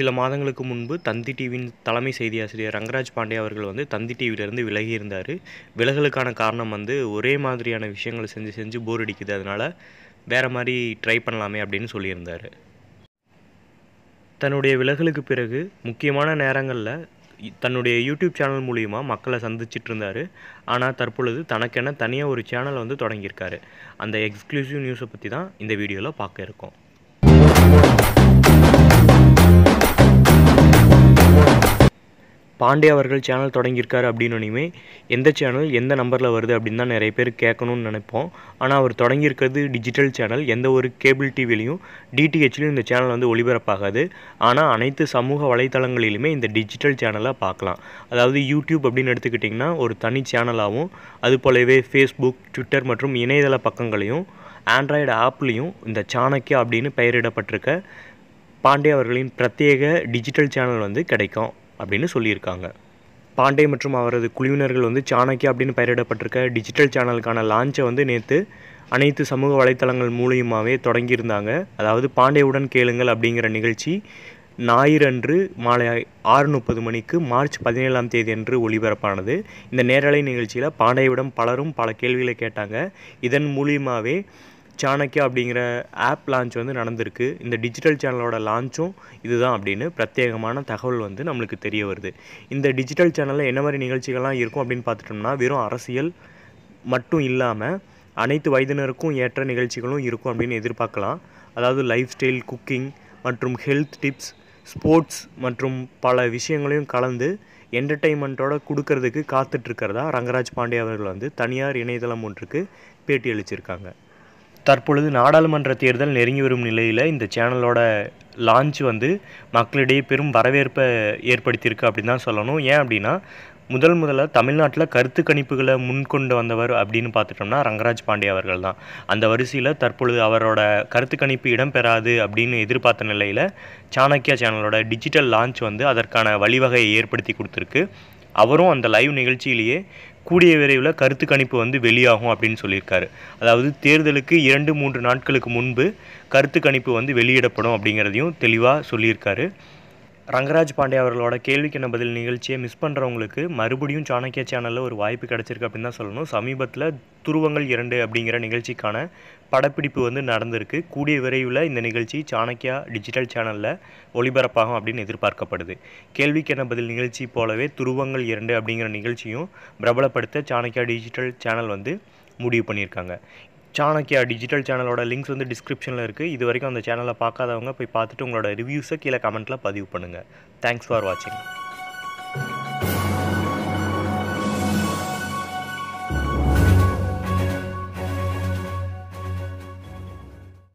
சில மாதங்களுக்கு முன்பு தந்தி டிவியின் தலைமை செய்தி ஆசிரியர் ரங்கராஜ் பாண்டே அவர்கள் வந்து தந்தி டிவியிலேருந்து விலகி இருந்தார் விலகலுக்கான காரணம் வந்து ஒரே மாதிரியான விஷயங்களை செஞ்சு செஞ்சு போர் அடிக்குது. அதனால் வேறு மாதிரி ட்ரை பண்ணலாமே அப்படின்னு சொல்லியிருந்தார். தன்னுடைய விலகலுக்கு பிறகு முக்கியமான நேரங்களில் தன்னுடைய யூடியூப் சேனல் மூலியமாக மக்களை சந்திச்சிட்டு இருந்தார் ஆனால் தற்பொழுது தனக்கென தனியாக ஒரு சேனல் வந்து தொடங்கியிருக்காரு. அந்த எக்ஸ்க்ளூசிவ் நியூஸை பற்றி தான் இந்த வீடியோவில் பார்க்க இருக்கோம். பாண்டே அவர்கள் சேனல் தொடங்கியிருக்காரு அப்படின்னோனையுமே எந்த சேனல் எந்த நம்பரில் வருது அப்படின்னு தான் நிறைய பேர் கேட்கணும்னு நினைப்போம். ஆனால் அவர் தொடங்கியிருக்கிறது டிஜிட்டல் சேனல் எந்த ஒரு கேபிள் டிவிலையும் டிடிஹெச்லையும் இந்த சேனல் வந்து ஒளிபரப்பாகாது. ஆனால் அனைத்து சமூக வலைத்தளங்களிலுமே இந்த டிஜிட்டல் சேனலை பார்க்கலாம். அதாவது யூடியூப் அப்படின்னு எடுத்துக்கிட்டிங்கன்னா ஒரு தனி சேனலாகவும் அது போலவே ஃபேஸ்புக் ட்விட்டர் மற்றும் இணையதள பக்கங்களையும் ஆண்ட்ராய்டு ஆப்லேயும் இந்த சாணக்கியா அப்படின்னு பெயரிடப்பட்டிருக்க பாண்டே அவர்களின் பிரத்யேக டிஜிட்டல் சேனல் வந்து கிடைக்கும். அப்படின்னு சொல்லியிருக்காங்க. பாண்டே மற்றும் அவரது குழுவினர்கள் வந்து சாணக்கியா அப்படின்னு பெயரிடப்பட்டிருக்க டிஜிட்டல் சேனலுக்கான லான்ச்சை வந்து நேற்று அனைத்து சமூக வலைத்தளங்கள் மூலியமாகவே தொடங்கியிருந்தாங்க. அதாவது பாண்டேவுடன் கேளுங்கள் அப்படிங்கிற நிகழ்ச்சி ஞாயிறன்று மாலை ஆறு முப்பது மணிக்கு மார்ச் பதினேழாம் தேதி அன்று ஒளிபரப்பானது. இந்த நேரலை நிகழ்ச்சியில் பாண்டேவிடம் பலரும் பல கேள்விகளை கேட்டாங்க. இதன் மூலியமாகவே சாணக்கியா அப்படிங்கிற ஆப் லான்ச் வந்து நடந்திருக்கு. இந்த டிஜிட்டல் சேனலோட லான்ச்சும் இதுதான் அப்படின்னு பிரத்யேகமான தகவல் வந்து நம்மளுக்கு தெரிய வருது. இந்த டிஜிட்டல் சேனலில் என்ன மாதிரி நிகழ்ச்சிகள்லாம் இருக்கும் அப்படின்னு பார்த்துட்டோம்னா வெறும் அரசியல் மட்டும் இல்லாமல் அனைத்து வயதினருக்கும் ஏற்ற நிகழ்ச்சிகளும் இருக்கும் அப்படின்னு எதிர்பார்க்கலாம். அதாவது லைஃப் ஸ்டைல் குக்கிங் மற்றும் ஹெல்த் டிப்ஸ் ஸ்போர்ட்ஸ் மற்றும் பல விஷயங்களையும் கலந்து என்டர்டெயின்மெண்ட்டோட கொடுக்கறதுக்கு காத்துட்ருக்கிறதா ரங்கராஜ் பாண்டே அவர்கள் வந்து தனியார் இணையதளம் ஒன்றுக்கு பேட்டி அளிச்சிருக்காங்க. தற்பொழுது நாடாளுமன்ற தேர்தல் நெருங்கி வரும் நிலையில் இந்த சேனலோட லான்ச் வந்து மக்களிடையே பெரும் வரவேற்பை ஏற்படுத்தியிருக்கு அப்படின்னு தான் சொல்லணும். ஏன் அப்படின்னா முதல் முதல்ல தமிழ்நாட்டில் கருத்து கணிப்புகளை முன்கொண்டு வந்தவர் அப்படின்னு பார்த்துட்டோம்னா ரங்கராஜ் பாண்டே அவர்கள் தான். அந்த வரிசையில் தற்பொழுது அவரோட கருத்து கணிப்பு இடம்பெறாது அப்படின்னு எதிர்பார்த்த நிலையில் சாணக்கியா சேனலோட டிஜிட்டல் லான்ச் வந்து அதற்கான வழிவகையை ஏற்படுத்தி கொடுத்துருக்கு. அவரும் அந்த லைவ் நிகழ்ச்சியிலேயே கூடிய விரைவில் கருத்து கணிப்பு வந்து வெளியாகும் அப்படின்னு சொல்லியிருக்காரு. அதாவது தேர்தலுக்கு இரண்டு மூன்று நாட்களுக்கு முன்பு கருத்து கணிப்பு வந்து வெளியிடப்படும் அப்படிங்கிறதையும் தெளிவாக சொல்லியிருக்காரு. ரங்கராஜ் பாண்டே அவர்களோட கேள்விக்கான பதில் நிகழ்ச்சியை மிஸ் பண்ணுறவங்களுக்கு மறுபடியும் சாணக்கிய சேனலில் ஒரு வாய்ப்பு கிடச்சிருக்கு அப்படின்னு தான் சொல்லணும். சமீபத்தில் துருவங்கள் இரண்டு அப்படிங்கிற நிகழ்ச்சிக்கான படப்பிடிப்பு வந்து நடந்திருக்கு. கூடிய விரைவில் இந்த நிகழ்ச்சி சாணக்கியா டிஜிட்டல் சேனலில் ஒளிபரப்பாகும் அப்படின்னு எதிர்பார்க்கப்படுது. கேள்விக்கென பதில் நிகழ்ச்சி போலவே துருவங்கள் இரண்டு அப்படிங்கிற நிகழ்ச்சியும் பிரபலப்படுத்த சாணக்கியா டிஜிட்டல் சேனல் வந்து முடிவு பண்ணியிருக்காங்க. சாணக்கியா டிஜிட்டல் சேனலோட லிங்க்ஸ் வந்து டிஸ்கிரிப்ஷனில் இருக்குது இது வரைக்கும் அந்த சேனலை பார்க்காதவங்க போய் பார்த்துட்டு உங்களோட ரிவ்யூஸை கீழே கமெண்ட்டில் பதிவு பண்ணுங்கள் தேங்க்ஸ் ஃபார் வாட்சிங்